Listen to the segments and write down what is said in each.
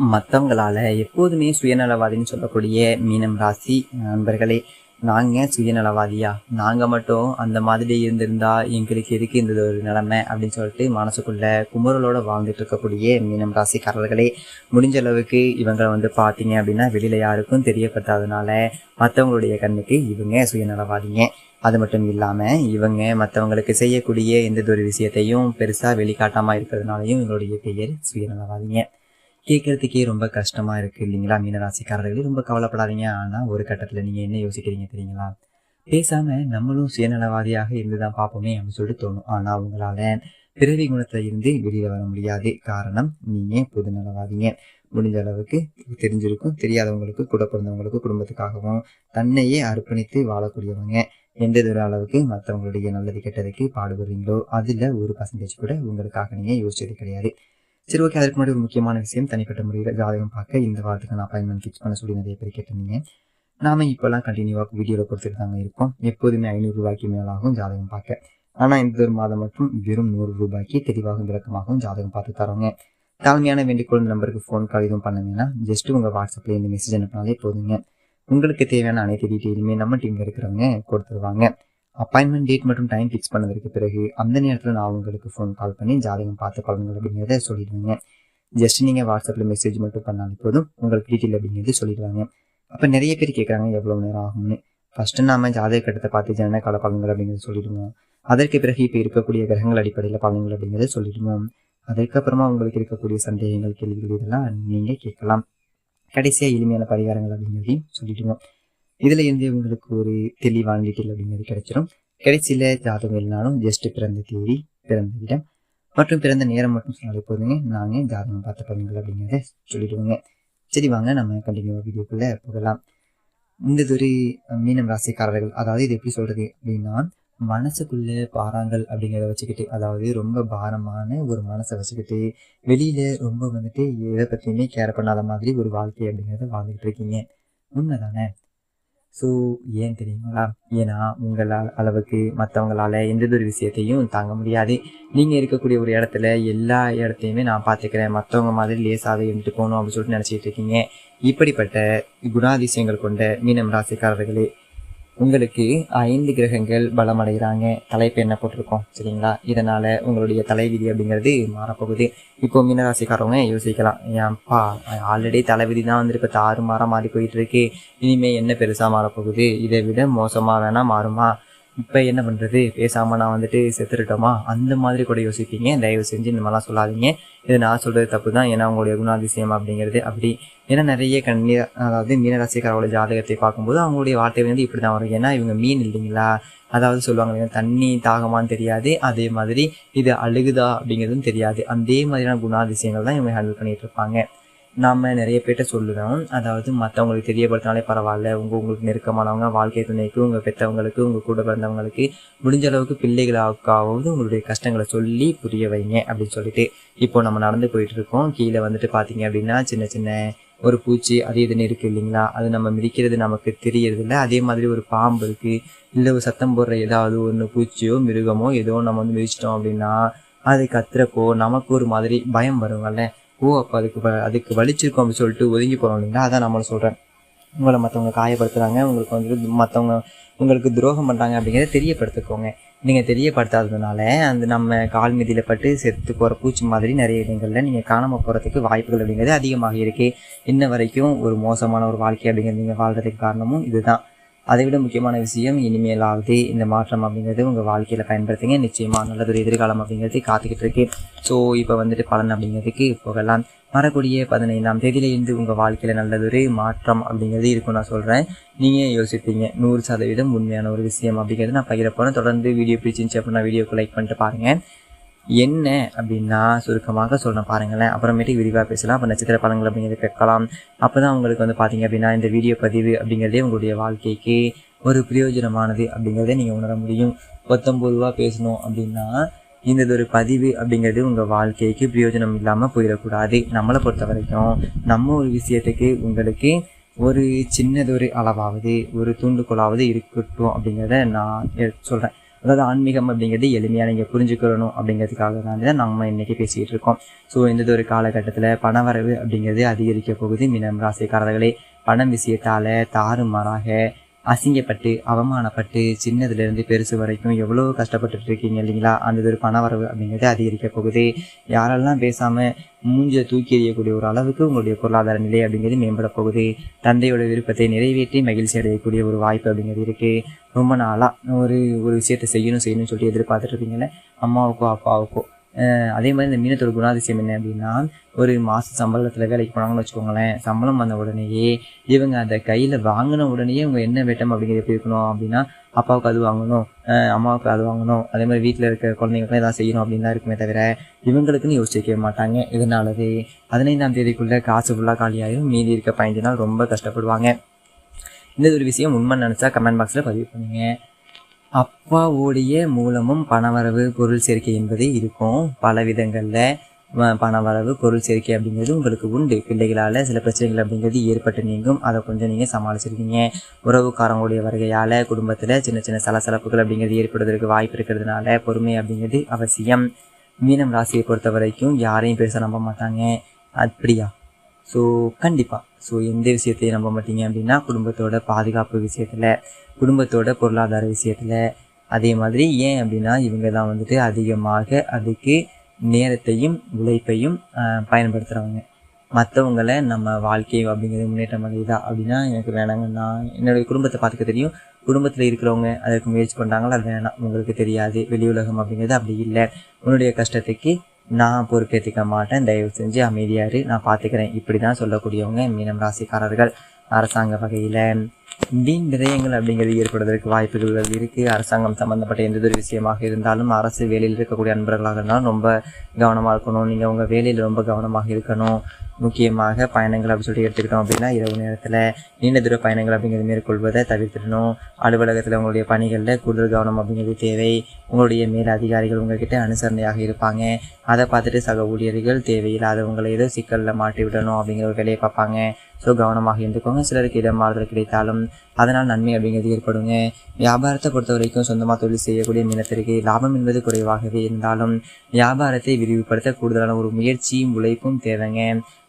மற்றவங்களால எப்போதுமே சுயநலவாதின்னு சொல்லக்கூடிய மீனம் ராசி நண்பர்களே நாங்கள் சுயநலவாதியா? நாங்கள் மட்டும் அந்த மாதிரி இருந்திருந்தா எங்களுக்கு எதுக்கு இந்த ஒரு நிலைமை அப்படின்னு சொல்லிட்டு மனசுக்குள்ள குமுறலோட வாழ்ந்துட்டு இருக்கக்கூடிய மீனம் ராசிக்காரர்களே முடிஞ்ச அளவுக்கு இவங்களை வந்து பார்த்தீங்க அப்படின்னா வெளியில யாருக்கும் தெரியப்படுத்தாதனால மற்றவங்களுடைய கண்ணுக்கு இவங்க சுயநலவாதிங்க. அது மட்டும் இல்லாமல் இவங்க மற்றவங்களுக்கு செய்யக்கூடிய எந்த ஒரு விஷயத்தையும் பெருசாக வெளிக்காட்டாமல் இருக்கிறதுனாலையும் இவங்களுடைய பெயர் சுயநலவாதிங்க. கேட்கறதுக்கே ரொம்ப கஷ்டமா இருக்கு இல்லைங்களா? மீனராசிக்காரர்களே ரொம்ப கவலைப்படாதீங்க. ஆனால் ஒரு கட்டத்தில் நீங்கள் என்ன யோசிக்கிறீங்க தெரியுங்களா? பேசாம நம்மளும் சுயநலவாதியாக இருந்துதான் பார்ப்போமே அப்படின்னு சொல்லிட்டு தோணும். ஆனால் அவங்களால பிறவி குணத்துல இருந்து வெளியில வர முடியாது காரணம் நீங்க பொதுநலவாதிங்க. முடிஞ்ச அளவுக்கு தெரிஞ்சிருக்கும். தெரியாதவங்களுக்கு கூட பிறந்தவங்களுக்கு குடும்பத்துக்காகவும் தன்னையே அர்ப்பணித்து வாழக்கூடியவங்க. எந்த தூரம் அளவுக்கு மற்றவங்களுடைய நல்லது கெட்டதுக்கு பாடுபடுறீங்களோ அதில் ஒரு பர்சன்டேஜ் கூட உங்களுக்காக நீங்கள் யோசிச்சது கிடையாது. சரி ஓகே அதற்கு முன்னாடி ஒரு முக்கியமான விஷயம் தனிப்பட்ட முறையில் ஜாதகம் பார்க்க இந்த வாரத்துக்கான அப்பாயின்மெண்ட் ஃபிக்ஸ் பண்ண சொல்லி நிறைய பேர் கேட்டிருந்தீங்க. நாம இப்போல்லாம் கண்டினியூவாக வீடியோவில் கொடுத்துட்டு தாங்க இருக்கோம். எப்போதுமே ஐநூறு ரூபாய்க்கு மேலாகும் ஜாதகம் பார்க்க. ஆனால் இந்த ஒரு மாதம் மட்டும் வெறும் நூறு ரூபாய்க்கு தெளிவாகவும் விளக்கமாகவும் ஜாதகம் பார்த்து தரோங்க. தாழ்மையான வேண்டிக்கொள் நம்பருக்கு ஃபோன் கால் எதுவும் பண்ண வேணாம். ஜஸ்ட் உங்கள் வாட்ஸ்அப்பில் இந்த மெசேஜ் அனுப்பினாலே போதுங்க. உங்களுக்கு தேவையான அனைத்து டீட்டெயிலுமே நம்ம டீமில் இருக்கிறவங்க கொடுத்துருவாங்க. அப்பாயின்மெண்ட் டேட் மற்றும் டைம் ஃபிக்ஸ் பண்ணதற்கு பிறகு அந்த நேரத்தில் நான் உங்களுக்கு ஃபோன் கால் பண்ணி ஜாதகம் பார்த்து பலன்கள் அப்படிங்கிறத சொல்லிடுவேங்க. ஜஸ்ட் நீங்கள் வாட்ஸ்அப்பில் மெசேஜ் மட்டும் பண்ணாலே போதும். உங்களுக்கு டீட்டெயில் அப்படிங்கிறது சொல்லிடுவாங்க. அப்போ நிறைய பேர் கேட்குறாங்க எவ்வளோ நேரம் ஆகும்னு? ஃபஸ்ட்டு நாம ஜாதக கட்டத்தை பார்த்து ஜனன கால பலன்கள் அப்படிங்கிறத சொல்லிடுவோம். அதற்கு பிறகு இப்போ இருக்கக்கூடிய கிரகங்கள் அடிப்படையில் பலன்கள் அப்படிங்கிறத சொல்லிடுவோம். அதுக்கப்புறமா உங்களுக்கு இருக்கக்கூடிய சந்தேகங்கள் கேள்விகள் இதெல்லாம் நீங்கள் கேட்கலாம். கடைசியாக எளிமையான பரிகாரங்கள் அப்படிங்கிறதையும் சொல்லிடுவோம். இதில் இருந்து உங்களுக்கு ஒரு தெளிவான டீட்டெயில் அப்படிங்கிறது கிடைச்சிடும் கடைசியில் ஜாதகம் இல்லைனாலும் ஜஸ்ட் பிறந்த தேதி பிறந்த இடம் மற்றும் பிறந்த நேரம் மட்டும் சொன்னாலே போதுங்க. நாங்கள் ஜாதகம் பார்த்த பலன்கள் அப்படிங்கிறத சொல்லிடுவோங்க. சரி வாங்க நம்ம கண்டினியூவாக வீடியோக்குள்ளே போகலாம். இந்த ஒரு மீனம் ராசிக்காரர்கள் அதாவது இது எப்படி சொல்கிறது அப்படின்னா மனசுக்குள்ளே பாறாங்கள் அப்படிங்கிறத வச்சுக்கிட்டு அதாவது ரொம்ப பாரமான ஒரு மனசை வச்சுக்கிட்டு வெளியில் ரொம்ப வந்துட்டு எதை பற்றியுமே கேர் பண்ணாத மாதிரி ஒரு வாழ்க்கை அப்படிங்கிறத வாழ்ந்துக்கிட்டு இருக்கீங்க. உண்மைதானே? ஸோ ஏன் தெரியுங்களா? ஏன்னா உங்களால் அளவுக்கு மற்றவங்களால எந்த ஒரு விஷயத்தையும் தாங்க முடியாது. நீங்கள் இருக்கக்கூடிய ஒரு இடத்துல எல்லா இடத்தையுமே நான் பார்த்துக்கிறேன். மற்றவங்க மாதிரி லேசாகவே இருந்துட்டு போகணும் அப்படின்னு சொல்லிட்டு நினச்சிட்டு இருக்கீங்க. இப்படிப்பட்ட குணாதிசயங்கள் கொண்ட மீனம் ராசிக்காரர்களே உங்களுக்கு ஐந்து கிரகங்கள் பலமடைகிறாங்க. தலைப்பு என்ன போட்டிருக்கோம் சரிங்களா? இதனால உங்களுடைய தலைவிதி அப்படிங்கிறது மாறப்போகுது. இப்போ மீனராசிக்காரவங்க யோசிக்கலாம். ஏன்ப்பா ஆல்ரெடி தலைவிதி தான் வந்து இப்போ தாறு மாற மாறி போயிட்டு இருக்கு. இனிமே என்ன பெருசா மாறப்போகுது? இதை விட மோசமா வேணா மாறுமா? இப்போ என்ன பண்ணுறது பேசாமல் நான் வந்துட்டு செத்துருட்டோமா? அந்த மாதிரி கூட யோசிப்பீங்க. தயவு செஞ்சு இந்த மாதிரிலாம் சொல்லாதீங்க. இது நான் சொல்கிறது தப்பு தான் ஏன்னா அவங்களுடைய குணாதிசயம் அப்படிங்கிறது அப்படி. ஏன்னா நிறைய கண்ணி அதாவது மீனராசிக்காரோட ஜாதகத்தை பார்க்கும்போது அவங்களுடைய வார்த்தை வந்து இப்படி தான் வரும். ஏன்னா இவங்க மீன் இல்லைங்களா? அதாவது சொல்லுவாங்க தண்ணி தாகமான்னு தெரியாது. அதே மாதிரி இது அழுகுதா? அப்படிங்கிறதும் தெரியாது. அதே மாதிரியான குணாதிசயங்கள் தான் இவங்க ஹேண்டில் பண்ணிகிட்டு இருப்பாங்க. நாம் நிறைய பேர்கிட்ட சொல்லுறோம். அதாவது மற்றவங்களுக்கு தெரியப்படுத்தினாலே பரவாயில்ல. உங்கள் உங்களுக்கு நெருக்கமானவங்க வாழ்க்கை துணைக்கு உங்கள் பெற்றவங்களுக்கு உங்கள் கூட பிறந்தவங்களுக்கு முடிஞ்ச அளவுக்கு பிள்ளைகளாக்காவது உங்களுடைய கஷ்டங்களை சொல்லி புரிய வைங்க அப்படின்னு சொல்லிட்டு இப்போ நம்ம நடந்து போயிட்டு இருக்கோம் கீழே வந்துட்டு பார்த்தீங்க அப்படின்னா சின்ன சின்ன ஒரு பூச்சி அது இதுன்னு இருக்குது இல்லைங்களா? அது நம்ம மிதிக்கிறது நமக்கு தெரியறது இல்லை அதே மாதிரி ஒரு பாம்பு இருக்குது இல்லை ஒரு சத்தம் போடுற ஏதாவது ஒன்று பூச்சியோ மிருகமோ ஏதோ நம்ம வந்து மிதிச்சிட்டோம் அப்படின்னா அது கத்துறப்போ நமக்கு ஒரு மாதிரி பயம் வருங்கள்ல ஓ அப்போ அதுக்கு அதுக்கு வலிச்சிருக்கும் அப்படின்னு சொல்லிட்டு ஒதுங்கி போகிறோம் இல்லைங்களா? அதான் நம்மள சொல்கிறேன் உங்களை மற்றவங்க காயப்படுத்துகிறாங்க உங்களுக்கு வந்து மற்றவங்க உங்களுக்கு துரோகம் பண்ணுறாங்க அப்படிங்கிறத தெரியப்படுத்திக்கோங்க. நீங்கள் தெரியப்படுத்தாததுனால அந்த நம்ம கால் மீதியில் பட்டு செத்து போகிற பூச்சி மாதிரி நிறைய இடங்களில் நீங்கள் காணாமல் போகிறதுக்கு வாய்ப்புகள் அப்படிங்கிறது அதிகமாக இருக்குது இன்ன வரைக்கும் ஒரு மோசமான ஒரு வாழ்க்கை அப்படிங்கிறது நீங்கள் வாழ்கிறதுக்கு காரணமும் இதுதான். அதை விட முக்கியமான விஷயம் இனிமேலாவது இந்த மாற்றம் அப்படிங்கிறது உங்கள் வாழ்க்கையில் பயன்படுத்துங்க. நிச்சயமாக நல்லதொரு எதிர்காலம் அப்படிங்கிறது காத்துக்கிட்டு இருக்கு. ஸோ இப்போ வந்துட்டு பலன் அப்படிங்கிறதுக்கு போகலாம் வரக்கூடிய பதினைந்தாம் தேதியிலேருந்து உங்கள் வாழ்க்கையில் நல்லதொரு மாற்றம் அப்படிங்கிறது இருக்கும் நான் சொல்கிறேன் நீங்கள் யோசிப்பீங்க. நூறு சதவீதம் உண்மையான ஒரு விஷயம் அப்படிங்கிறது நான் பகிர போகிறேன் தொடர்ந்து வீடியோ பிடிச்சிருந்துச்சு அப்படின்னா வீடியோக்கு லைக் பண்ணிட்டு பாருங்கள் என்ன அப்படின்னா சுருக்கமாக சொல்கிறேன் பாருங்களேன். அப்புறமேட்டுக்கு விரிவாக பேசலாம். அப்போ நட்சத்திர பலன்கள் அப்படிங்கிறது கேட்கலாம். அப்போ தான் உங்களுக்கு வந்து பார்த்தீங்க அப்படின்னா இந்த வீடியோ பதிவு அப்படிங்கிறதே உங்களுடைய வாழ்க்கைக்கு ஒரு பிரயோஜனமானது அப்படிங்கிறத நீங்கள் உணர முடியும். பத்தொம்பது ரூபா பேசணும் அப்படின்னா இந்த ஒரு பதிவு அப்படிங்கிறது உங்கள் வாழ்க்கைக்கு பிரயோஜனம் இல்லாமல் போயிடக்கூடாது. நம்மளை பொறுத்த வரைக்கும் நம்ம ஒரு விஷயத்துக்கு உங்களுக்கு ஒரு சின்னதொரு அளவாவது ஒரு தூண்டுகோலாவது இருக்கட்டும் அப்படிங்கிறத நான் சொல்கிறேன் அதாவது ஆன்மீகம் அப்படிங்கிறது எளிமையாக நீங்கள் புரிஞ்சுக்கணும் அப்படிங்கிறதுக்காக தான் தான் நம்ம இன்னைக்கு பேசிகிட்டு இருக்கோம். ஸோ இந்த ஒரு காலகட்டத்தில் பணவரவு அப்படிங்கிறது அதிகரிக்க போகுது. மினம் ராசிக்காரர்களே பணம் விஷயத்தால் தாறுமாறாக அசிங்கப்பட்டு அவமானப்பட்டு சின்னதுலேருந்து பெருசு வரைக்கும் எவ்வளோ கஷ்டப்பட்டுட்டு இருக்கீங்க இல்லைங்களா? அந்த ஒரு பணவரவு அப்படிங்கிறது அதிகரிக்க போகுது. யாரெல்லாம் பேசாமல் மூஞ்ச தூக்கி எறியக்கூடிய ஒரு அளவுக்கு உங்களுடைய பொருளாதார நிலை அப்படிங்கிறது மேம்பட போகுது. தந்தையோட விருப்பத்தை நிறைவேற்றி மகிழ்ச்சி அடையக்கூடிய ஒரு வாய்ப்பு அப்படிங்கிறது இருக்குது ரொம்ப நாளாக ஒரு ஒரு விஷயத்தை செய்யணும் செய்யணும்னு சொல்லிட்டு எதிர்பார்த்துட்டு இருக்கீங்களே அம்மாவுக்கோ அப்பாவுக்கோ. அதே மாதிரி இந்த மீனத்தோட குணாதிசயம் என்ன அப்படின்னா ஒரு மாத சம்பளத்தில் வேலைக்கு போனாங்கன்னு வச்சுக்கோங்களேன் சம்பளம் வந்த உடனேயே இவங்க அந்த கையில் வாங்கின உடனேயே இவங்க என்ன வேட்டம் அப்படிங்கிறது எப்படி இருக்கணும் அப்படின்னா அப்பாவுக்கு அது வாங்கணும் அம்மாவுக்கு அது வாங்கணும் அதே மாதிரி வீட்டில் இருக்க குழந்தைங்களுக்குலாம் எதாவது செய்யணும் அப்படின்னு தான் இருக்குமே தவிர இவங்களுக்குன்னு யோசிக்கவே மாட்டாங்க. இதனாலவே பதினைந்தாம் தேதிக்குள்ளே காசு ஃபுல்லாக காலியாயிரும் மீதி இருக்க பதினஞ்சு நாள் ரொம்ப கஷ்டப்படுவாங்க. இந்த ஒரு விஷயம் உண்மை நினச்சா கமெண்ட் பாக்ஸில் பதிவு பண்ணுங்க. அப்பாவுடைய மூலமும் பணவரவு பொருள் சேர்க்கை என்பது இருக்கும். பல விதங்களில் பணவரவு பொருள் சேர்க்கை அப்படிங்கிறது உங்களுக்கு உண்டு. பிள்ளைகளால் சில பிரச்சனைகள் அப்படிங்கிறது ஏற்பட்டு நீங்கும். அதை கொஞ்சம் நீங்கள் சமாளிச்சிருக்கீங்க. உறவுக்காரங்களுடைய வருகையால் குடும்பத்தில் சின்ன சின்ன சலசலப்புகள் அப்படிங்கிறது ஏற்படுவதற்கு வாய்ப்பு இருக்கிறதுனால பொறுமை அப்படிங்கிறது அவசியம். மீனம் ராசியை பொறுத்த வரைக்கும் யாரையும் பெருசாக நம்ப மாட்டாங்க. அப்படியா? ஸோ கண்டிப்பாக ஸோ எந்த விஷயத்தையும் நம்ப மாட்டீங்க அப்படின்னா குடும்பத்தோட பாதுகாப்பு விஷயத்தில் குடும்பத்தோட பொருளாதார விஷயத்தில் அதே மாதிரி ஏன் அப்படின்னா இவங்க தான் வந்துட்டு அதிகமாக அதுக்கு நேரத்தையும் உழைப்பையும் பயன்படுத்துகிறவங்க மற்றவங்கள நம்ம வாழ்க்கை அப்படிங்கிறது முன்னேற்றம் அடையுதா அப்படின்னா எனக்கு வேணாங்க. நான் என்னுடைய குடும்பத்தை பார்த்துக்க தெரியும். குடும்பத்தில் இருக்கிறவங்க அதற்கு முயற்சி பண்ணுறாங்களா அது வேணாம். உங்களுக்கு தெரியாது. வெளி உலகம் அப்படிங்கிறது அப்படி இல்லை. உன்னுடைய கஷ்டத்துக்கு நான் பொறுப்பேற்றுக்க மாட்டேன். தயவு செஞ்சு அமைதியாரு நான் பார்த்துக்கிறேன் இப்படி தான் சொல்லக்கூடியவங்க மீனம் ராசிக்காரர்கள். அரசாங்க வகையில் வீண் விரயங்கள் அப்படிங்கிறது ஏற்படுவதற்கு வாய்ப்புகள் இருக்குது அரசாங்கம் சம்மந்தப்பட்ட எந்த ஒரு விஷயமாக இருந்தாலும் அரசு வேலையில் இருக்கக்கூடிய அன்பர்களாக இருந்தாலும் ரொம்ப கவனமாக இருக்கணும். நீங்கள் உங்கள் வேலையில் ரொம்ப கவனமாக இருக்கணும். முக்கியமாக பயணங்கள் அப்படின்னு சொல்லி எடுத்துக்கிட்டோம் அப்படின்னா இரவு நேரத்தில் நீண்ட தூர பயணங்கள் அப்படிங்கிறது மேற்கொள்வதை தவிர்த்திடணும். அலுவலகத்தில் உங்களுடைய பணிகளில் கூடுதல் கவனம் அப்படிங்கிறது தேவை. உங்களுடைய மேல் அதிகாரிகள் உங்ககிட்ட அனுசரணையாக இருப்பாங்க. அதை பார்த்துட்டு சக ஊழியர்கள் தேவையில்லாதவங்களை ஏதோ சிக்கலில் மாட்டி விடணும் அப்படிங்கிற ஒரு வேலையை பார்ப்பாங்க. ஸோ கவனமாக இருந்துக்கோங்க சிலருக்கு இடம் மாறுதல் கிடைத்தாலும் அதனால் நன்மை அப்படிங்கிறது ஏற்படுங்க. வியாபாரத்தை பொறுத்த வரைக்கும் சொந்தமாக தொழில் செய்யக்கூடிய நிலத்திற்கு லாபம் என்பது குறைவாகவே இருந்தாலும் வியாபாரத்தை விரிவுபடுத்த கூடுதலான ஒரு முயற்சியும் உழைப்பும் தேவைங்க.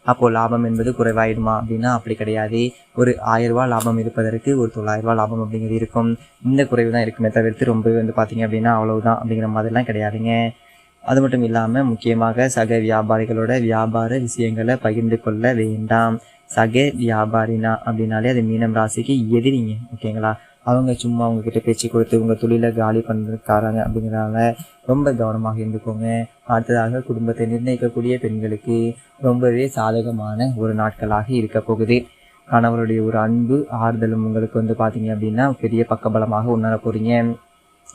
அப்போது லாபம் என்பது குறைவாயிடுமா அப்படின்னா அப்படி கிடையாது. ஒரு ஆயிரரூபா லாபம் இருப்பதற்கு ஒரு தொள்ளாயிரம் லாபம் அப்படிங்கிறது இருக்கும். இந்த குறைவு தான் இருக்குமே தவிர்த்து ரொம்பவே வந்து பார்த்தீங்க அப்படின்னா அவ்வளவுதான் அப்படிங்கிற மாதிரிலாம் கிடையாதுங்க. அது மட்டும் இல்லாமல் முக்கியமாக சக வியாபாரிகளோட வியாபார விஷயங்களை பகிர்ந்து கொள்ள வேண்டாம். சக வியாபாரினா அப்படின்னாலே அது மீனம் ராசிக்கு எதிரிங்க ஓகேங்களா? அவங்க சும்மா அவங்கக்கிட்ட பேச்சு கொடுத்து உங்கள் தொழிலை காலி பண்ணுறதுக்காராங்க அப்படிங்கிறனால ரொம்ப கவனமாக இருந்துக்கோங்க. அடுத்ததாக குடும்பத்தை நிர்ணயிக்கக்கூடிய பெண்களுக்கு ரொம்பவே சாதகமான ஒரு நாட்களாக இருக்க போகுது. கணவருடைய ஒரு அன்பு ஆறுதலும் உங்களுக்கு வந்து பார்த்தீங்க அப்படின்னா பெரிய பக்கபலமாக உணர போகிறீங்க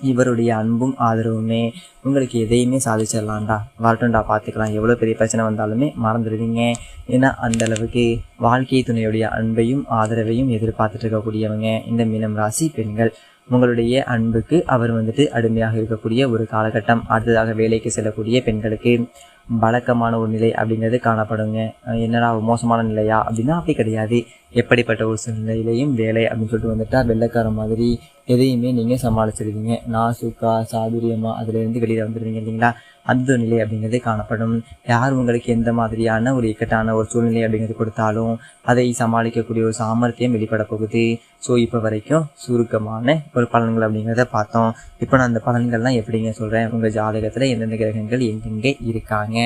இவருடைய அன்பும் ஆதரவுமே உங்களுக்கு எதையுமே சாதிச்சிடலாம்டா. வரட்டும்டா பார்த்துக்கலாம் எவ்வளோ பெரிய பிரச்சனை வந்தாலுமே மறந்துடுவீங்க ஏன்னா அந்த அளவுக்கு வாழ்க்கை துணையுடைய அன்பையும் ஆதரவையும் எதிர்பார்த்துட்டு இருக்கக்கூடியவங்க இந்த மீனம் ராசி பெண்கள். உங்களுடைய அன்புக்கு அவர் வந்துட்டு அடிமையாக இருக்கக்கூடிய ஒரு காலகட்டம் அடுத்ததாக வேலைக்கு செல்லக்கூடிய பெண்களுக்கு வழக்கமான ஒரு நிலை அப்படிங்கிறது காணப்படுங்க. என்னடா மோசமான நிலையா? அப்படின்னா அப்படி கிடையாது. எப்படிப்பட்ட ஒரு சூழ்நிலையிலையும் வேலை அப்படின்னு சொல்லிட்டு வந்துட்டா வெள்ளைக்கார மாதிரி எதையுமே நீங்கள் சமாளிச்சிருவீங்க. நாசுக்கா சாதுரியமா அதுலேருந்து வெளியில் வந்துடுவீங்க இல்லைங்களா? அந்த ஒரு நிலை அப்படிங்கிறது காணப்படும். யார் உங்களுக்கு எந்த மாதிரியான ஒரு இக்கட்டான ஒரு சூழ்நிலை அப்படிங்கிறது கொடுத்தாலும் அதை சமாளிக்கக்கூடிய ஒரு சாமர்த்தியம் வெளிப்பட போகுது. ஸோ இப்போ வரைக்கும் சுருக்கமான ஒரு பலன்கள் அப்படிங்கிறத பார்த்தோம். இப்போ நான் அந்த பலன்கள்லாம் எப்படிங்க சொல்கிறேன் உங்கள் ஜாதகத்தில் எந்தெந்த கிரகங்கள் எங்கெங்கே இருக்காங்க?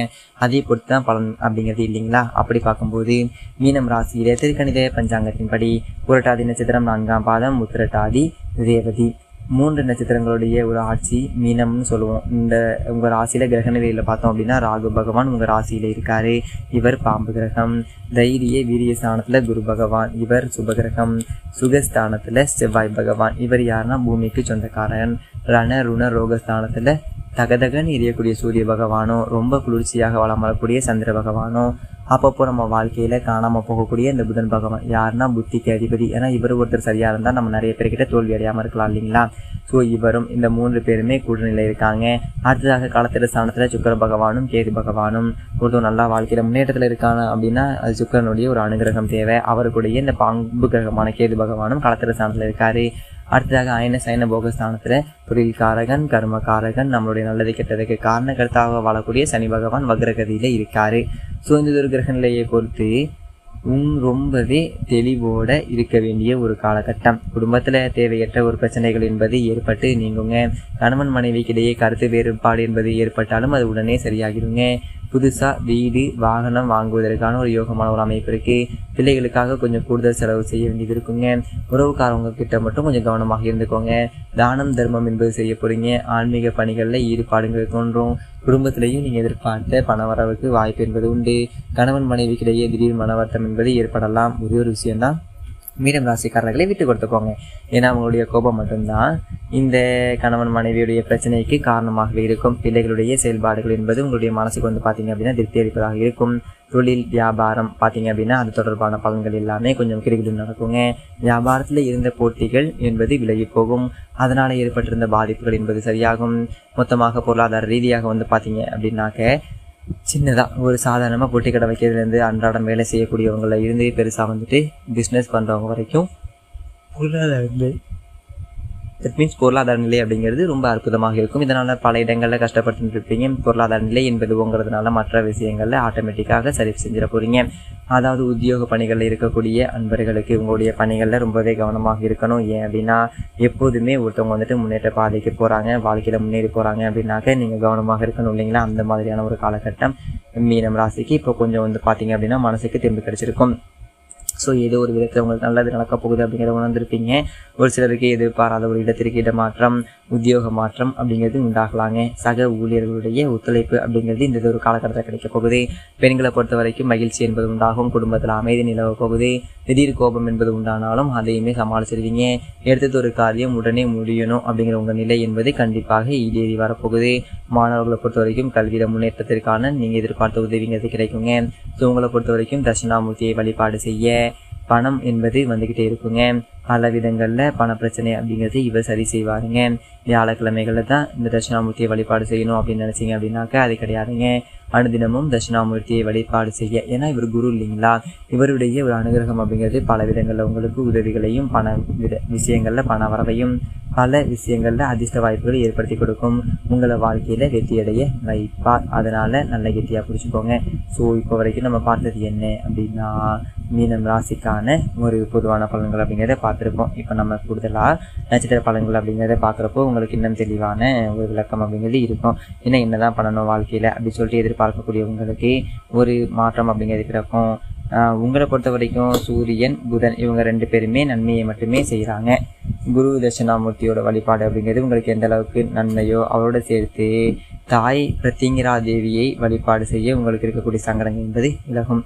அதை பொறுத்து தான் பலன் அப்படிங்கிறது இல்லைங்களா? அப்படி பார்க்கும்போது மீனம் ராசியில் திருக்கணித பஞ்சாங்கத்தின்படி புரட்டாதி நட்சத்திரம் நான்காம் பாதம் உத்திரட்டாதி ரேவதி. மூன்று நட்சத்திரங்களுடைய ஒரு ஆட்சி மீனம்னு சொல்லுவோம். இந்த உங்கள் ராசியில் கிரக நிலையில் பார்த்தோம் அப்படின்னா ராகு பகவான் உங்கள் ராசியில் இருக்காரு. இவர் பாம்பு கிரகம். தைரிய வீரிய ஸ்தானத்தில் குரு பகவான். இவர் சுபகிரகம் சுகஸ்தானத்தில் செவ்வாய் பகவான். இவர் யாருன்னா பூமிக்கு சொந்தக்காரன். ரண ருண ரோகஸ்தானத்தில் தகதகன் எரியக்கூடிய சூரிய பகவானோ ரொம்ப குளிர்ச்சியாக வளம் வரக்கூடிய சந்திர பகவானோ அப்பப்போ நம்ம வாழ்க்கையில காணாம போகக்கூடிய இந்த புதன் பகவான் யாருன்னா புத்திக்கு அதிபதி. ஏன்னா இவர் ஒருத்தர் சரியா இருந்தா நம்ம நிறைய பேர்கிட்ட தோல்வி அடையாம இருக்கலாம் இல்லைங்களா? ஸோ இவரும் இந்த மூன்று பேருமே கூட்டணியில் இருக்காங்க. அடுத்ததாக காலத்திர ஸ்தானத்தில் சுக்கர பகவானும் கேது பகவானும் ஒருத்தர் நல்லா வாழ்க்கையில முன்னேற்றத்தில் இருக்காங்க அப்படின்னா அது சுக்கரனுடைய ஒரு அனுகிரகம் தேவை. அவருக்குடைய இந்த பாம்பு கிரகமான கேது பகவானும் காலத்திர ஸ்தானத்தில் இருக்காரு. அடுத்ததாக அயன சயன போகஸ்தானத்தில் தொழில் காரகன் கர்ம காரகன் நம்மளுடைய நல்லது கெட்டதுக்கு காரணகர்த்தாக வாழக்கூடிய சனி பகவான் வக்ரகதியில் இருக்காரு. ஸோ இந்த ஒரு கிரக நிலையை பொறுத்து உன் ரொம்பவே தெளிவோட இருக்க வேண்டிய ஒரு காலகட்டம். குடும்பத்தில் தேவையற்ற ஒரு பிரச்சனைகள் என்பது ஏற்பட்டு நீங்குங்க. கணவன் மனைவிக்கிடையே கருத்து வேறுபாடு என்பது ஏற்பட்டாலும் அது உடனே சரியாகிடுங்க. புதுசாக வீடு வாகனம் வாங்குவதற்கான ஒரு யோகமான ஒரு அமைப்பு இருக்கு. பிள்ளைகளுக்காக கொஞ்சம் கூடுதல் செலவு செய்ய வேண்டியது இருக்குங்க. உறவுக்காரவங்க கிட்ட மட்டும் கொஞ்சம் கவனமாக இருந்துக்கோங்க. தானம் தர்மம் என்பது செய்ய போறீங்க ஆன்மீக பணிகளில் ஈடுபாடுகள் தோன்றும். குடும்பத்திலையும் நீங்கள் எதிர்பார்த்த பண வரவுக்கு வாய்ப்பு என்பது உண்டு. கணவன் மனைவிக்கிடையே திடீர் மன வருத்தம் என்பது ஏற்படலாம். ஒரே ஒரு விஷயம்தான். மீனம் ராசிக்காரர்களை விட்டு கொடுத்துக்கோங்க. ஏன்னா அவங்களுடைய கோபம் மட்டும்தான் இந்த கணவன் மனைவியுடைய பிரச்சனைக்கு காரணமாகவே இருக்கும். பிள்ளைகளுடைய செயல்பாடுகள் என்பது உங்களுடைய மனசுக்கு வந்து பார்த்தீங்க அப்படின்னா திருப்தி அளிப்பதாக இருக்கும். தொழில் வியாபாரம் பார்த்தீங்க அப்படின்னா அது தொடர்பான பலன்கள் எல்லாமே கொஞ்சம் கிரிகிடு நடக்குங்க. வியாபாரத்தில் இருந்த போட்டிகள் என்பது விலகி போகும். அதனால் ஏற்பட்டிருந்த பாதிப்புகள் என்பது சரியாகும். மொத்தமாக பொருளாதார ரீதியாக வந்து பார்த்தீங்க அப்படின்னாக்க சின்னதாக ஒரு சாதாரணமாக பொட்டி கடை வைக்கிறதுலேருந்து அன்றாடம் வேலை செய்யக்கூடியவங்கள இருந்தே பெருசாக வந்துட்டு பிஸ்னஸ் பண்ணுறவங்க வரைக்கும் பொருளாதாரங்கள் தட் மீன்ஸ் பொருளாதார நிலை அப்படிங்கிறது ரொம்ப அற்புதமாக இருக்கும். இதனால் பல இடங்களில் கஷ்டப்பட்டு இருப்பீங்க பொருளாதார நிலை என்பது உங்கிறதுனால மற்ற விஷயங்களில் ஆட்டோமேட்டிக்காக சரி செஞ்சிட போகிறீங்க அதாவது உத்தியோக பணிகளில் இருக்கக்கூடிய அன்பர்களுக்கு உங்களுடைய பணிகளில் ரொம்பவே கவனமாக இருக்கணும். ஏன் அப்படின்னா எப்போதுமே ஒருத்தவங்க வந்துட்டு முன்னேற்ற பாதைக்கு போகிறாங்க வாழ்க்கையில் முன்னேறி போகிறாங்க அப்படின்னாக்க நீங்கள் கவனமாக இருக்கணும் இல்லைங்களா? அந்த மாதிரியான ஒரு காலகட்டம் மீனம் ராசிக்கு இப்போ கொஞ்சம் வந்து பார்த்தீங்க அப்படின்னா மனசுக்கு திரும்பி கிடச்சிருக்கும். ஸோ ஏதோ ஒரு விதத்தில் உங்களுக்கு நல்லது நடக்க போகுது அப்படிங்கிறத உணர்ந்திருப்பீங்க. ஒரு சிலருக்கு எதிர்பாராத ஒரு இடத்திற்கு இடமாற்றம் உத்தியோக மாற்றம் அப்படிங்கிறது உண்டாகலாங்க. சக ஊழியர்களுடைய ஒத்துழைப்பு அப்படிங்கிறது இந்த ஒரு காலகட்டத்தில் கிடைக்க போகுது. பெண்களை பொறுத்த வரைக்கும் மகிழ்ச்சி என்பது உண்டாகும் குடும்பத்தில் அமைதி நிலவ போகுது. திடீர் கோபம் என்பது உண்டானாலும் அதையுமே சமாளிச்சிருவீங்க. எடுத்தது ஒரு காரியம் உடனே முடியணும் அப்படிங்கிற உங்கள் நிலை என்பது கண்டிப்பாக ஈடேறி வரப்போகுது. மாணவர்களை பொறுத்த வரைக்கும் கல்வியில முன்னேற்றத்திற்கான நீங்கள் எதிர்பார்த்த உதவிங்கிறது கிடைக்குங்க. ஸோ உங்களை பொறுத்த வரைக்கும் தட்சிணாமூர்த்தியை வழிபாடு செய்ய பணம் என்பது வந்துக்கிட்டே இருக்குங்க. பல விதங்களில் பண பிரச்சனை அப்படிங்கிறது இவர் சரி செய்வாருங்க. வியாழக்கிழமைகளில் தான் இந்த தட்சிணாமூர்த்தியை வழிபாடு செய்யணும் அப்படின்னு நினச்சிங்க அப்படின்னாக்கா அது கிடையாதுங்க. அனுதினமும் தட்சிணாமூர்த்தியை வழிபாடு செய்ய ஏன்னா இவர் குரு இல்லைங்களா? இவருடைய ஒரு அனுகிரகம் அப்படிங்கிறது பல விதங்களில் உங்களுக்கு உதவிகளையும் பண வித விஷயங்களில் பண வரவையும் பல விஷயங்களில் அதிர்ஷ்ட வாய்ப்புகளை ஏற்படுத்தி கொடுக்கும். உங்களை வாழ்க்கையில் வெற்றியடைய வைப்பார் அதனால் நல்ல கெட்டியாக பிடிச்சிக்கோங்க. ஸோ இப்போ வரைக்கும் நம்ம பார்த்தது என்ன அப்படின்னா மீனம் ராசிக்கான ஒரு பொதுவான பலன்கள் அப்படிங்கிறத பார்த்துருப்போம் இப்போ நம்ம கூடுதலாக நட்சத்திர பலன்கள் அப்படிங்கிறத பார்க்குறப்போ உங்களுக்கு இன்னும் தெளிவான ஒரு விளக்கம் அப்படிங்கிறது இருக்கும். ஏன்னா என்னதான் பண்ணணும் வாழ்க்கையில் அப்படி சொல்லிட்டு பார்க்கக்கூடியவங்களுக்கு ஒரு மாற்றம் அப்படிங்கிறது பிறக்கும் உங்களை பொறுத்த வரைக்கும் சூரியன் புதன் இவங்க ரெண்டு பேருமே நன்மையை மட்டுமே செய்கிறாங்க குரு தட்சிணாமூர்த்தியோட வழிபாடு அப்படிங்கிறது உங்களுக்கு எந்த அளவுக்கு நன்மையோ அவரோட சேர்த்து தாய் பிரத்திங்கிரா தேவியை வழிபாடு செய்ய உங்களுக்கு இருக்கக்கூடிய சங்கடங்கள் என்பது விலகும்.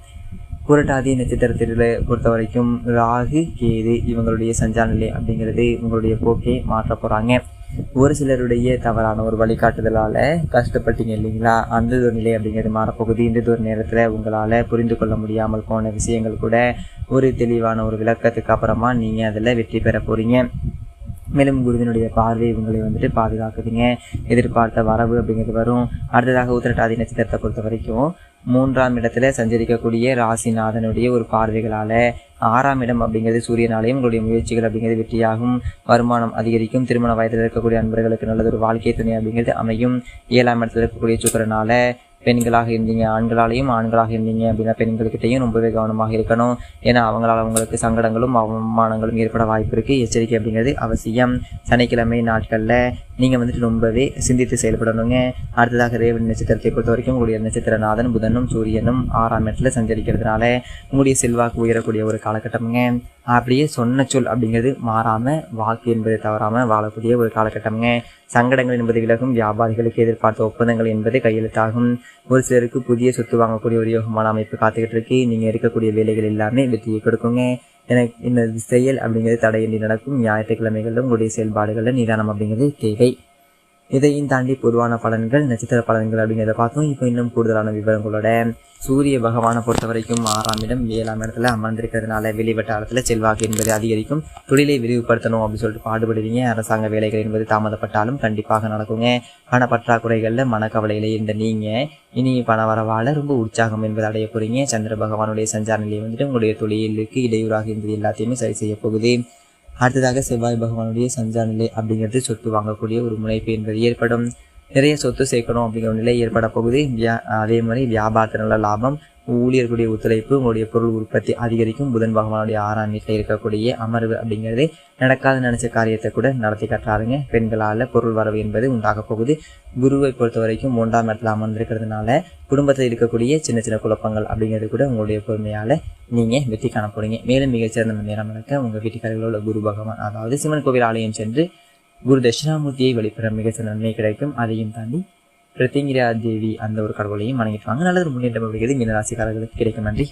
புரட்டாதி நட்சத்திரத்தில் பொறுத்த வரைக்கும் ராகு கேது இவங்களுடைய சஞ்சார நிலை அப்படிங்கிறது உங்களுடைய போக்கை மாற்ற போகிறாங்க ஒரு சிலருடைய தவறான ஒரு வழிகாட்டுதலால் கஷ்டப்பட்டீங்க இல்லைங்களா? அந்த ஒரு நிலை அப்படிங்கிறது மாறப்போகுது. இந்த ஒரு நேரத்தில் உங்களால் புரிந்து கொள்ள முடியாமல் போன விஷயங்கள் கூட ஒரு தெளிவான ஒரு விளக்கத்துக்கு அப்புறமா நீங்கள் அதில் வெற்றி பெற போகிறீங்க மேலும் குருவினுடைய பார்வை உங்களை வந்துட்டு பாதுகாக்குதுங்க. எதிர்பார்த்த வரவு அப்படிங்கிறது வரும். அடுத்ததாக உத்திரட்டாதி நட்சத்திரத்தை பொறுத்த வரைக்கும் மூன்றாம் இடத்துல சஞ்சரிக்கக்கூடிய ராசிநாதனுடைய ஒரு பார்வைகளால் ஆறாம் இடம் அப்படிங்கிறது சூரியனாலையும் உங்களுடைய முயற்சிகள் அப்படிங்கிறது வெற்றியாகும். வருமானம் அதிகரிக்கும். திருமண வயதில் இருக்கக்கூடிய அன்பர்களுக்கு நல்லது ஒரு வாழ்க்கை துணை அப்படிங்கிறது அமையும். ஏழாம் இடத்துல இருக்கக்கூடிய சுக்கரனால பெண்களாக இருந்தீங்க ஆண்களாலையும் ஆண்களாக இருந்தீங்க அப்படின்னா பெண்கள்கிட்டையும் ரொம்பவே கவனமாக இருக்கணும். ஏன்னா அவங்களால அவங்களுக்கு சங்கடங்களும் அவமானங்களும் ஏற்பட வாய்ப்பு இருக்குது எச்சரிக்கை அப்படிங்கிறது அவசியம். சனிக்கிழமை நாட்களில் நீங்கள் வந்துட்டு ரொம்பவே சிந்தித்து செயல்படணுங்க. அடுத்ததாக ரேவன் நட்சத்திரத்தை பொறுத்த வரைக்கும் உங்களுடைய நட்சத்திரநாதன் புதனும் சூரியனும் ஆறாம் இடத்துல சஞ்சரிக்கிறதுனால உங்களுடைய செல்வாக்கு உயரக்கூடிய ஒரு காலகட்டம்ங்க. அப்படியே சொன்ன சொல் அப்படிங்கிறது மாறாமல் வாக்கு என்பதை தவறாமல் வாழக்கூடிய ஒரு காலகட்டம்ங்க. சங்கடங்கள் என்பது விலகும் வியாபாரிகளுக்கு எதிர்பார்த்த ஒப்பந்தங்கள் என்பது கையெழுத்தாகும். ஒரு சிலருக்கு புதிய சொத்து வாங்கக்கூடிய ஒரு யோகமான அமைப்பு காத்துக்கிட்டு இருக்கு நீங்கள் இருக்கக்கூடிய வேலைகள் எல்லாமே வெற்றியை கொடுக்குங்க. எனக்கு இந்த செயல் அப்படிங்கிறது தடையின்றி நடக்கும். ஞாயிற்றுக்கிழமைகளில் உங்களுடைய செயல்பாடுகளில் நிதானம் அப்படிங்கிறது தேவை. இதையும் தாண்டி பொதுவான பலன்கள் நட்சத்திர பலன்கள் அப்படிங்கிறத பார்த்தோம் இப்போ இன்னும் கூடுதலான விவரங்களோட சூரிய பகவானை பொறுத்த வரைக்கும் ஆறாம் இடம் ஏழாம் இடத்துல அமர்ந்திருக்கிறதுனால வெளிவட்டாரத்தில் செல்வாக்கு என்பது அதிகரிக்கும். தொழிலை விரிவுபடுத்தணும் அப்படின்னு சொல்லிட்டு பாடுபடுவீங்க. அரசாங்க வேலைகள் என்பது தாமதப்பட்டாலும் கண்டிப்பாக நடக்குங்க. பண பற்றாக்குறைகளில் மனக்கவலையில் இருந்த நீங்கள் இனி பண வரவால் ரொம்ப உற்சாகம் என்பது அடைய போகிறீங்க சந்திர பகவானுடைய சஞ்சார நிலையை வந்துட்டு உங்களுடைய தொழிலுக்கு இடையூறாக இருந்தது எல்லாத்தையுமே சரி செய்ய போகுது. அடுத்ததாக செவ்வாய் பகவானுடைய சஞ்சார நிலை அப்படிங்கிறது சொத்து வாங்கக்கூடிய ஒரு முனைப்பு என்பது ஏற்படும். நிறைய சொத்து சேர்க்கணும் அப்படிங்கிற நிலை ஏற்பட போகுது. அதே மாதிரி வியாபாரத்தினால லாபம் ஊழியர்களுடைய ஒத்துழைப்பு உங்களுடைய பொருள் உற்பத்தி அதிகரிக்கும் புதன் பகவானுடைய ஆறாம் வீட்டில் இருக்கக்கூடிய அமர்வு அப்படிங்கிறது நடக்காத நினைச்ச காரியத்தை கூட நடத்தி கட்டுறாருங்க. பெண்களால் பொருள் வரவு என்பது உண்டாக போகுது. குருவை பொறுத்த வரைக்கும் மூன்றாம் இடத்துல அமர்ந்திருக்கிறதுனால குடும்பத்தில் இருக்கக்கூடிய சின்ன சின்ன குழப்பங்கள் அப்படிங்கிறது கூட உங்களுடைய பொறுமையால் நீங்கள் வெற்றி காண போறீங்க. மேலும் மிகச்சிறந்த நேரம் நடக்க உங்கள் வீட்டுக்காரர்களோட உள்ள குரு பகவான் அதாவது சிவன் கோவில் ஆலயம் சென்று குரு தட்சிணாமூர்த்தியை வழிபட மிகச்சிறந்த நன்மை கிடைக்கும். அதையும் தாண்டி பிரத்திங்கிரா தேவி அந்த ஒரு கடவுளையும் வணங்கிட்டு வாங்க. நல்லது முன்னேற்றம் அப்படிங்கிறது மீனராசிக்காரர்களுக்கு கிடைக்கும். நன்றி.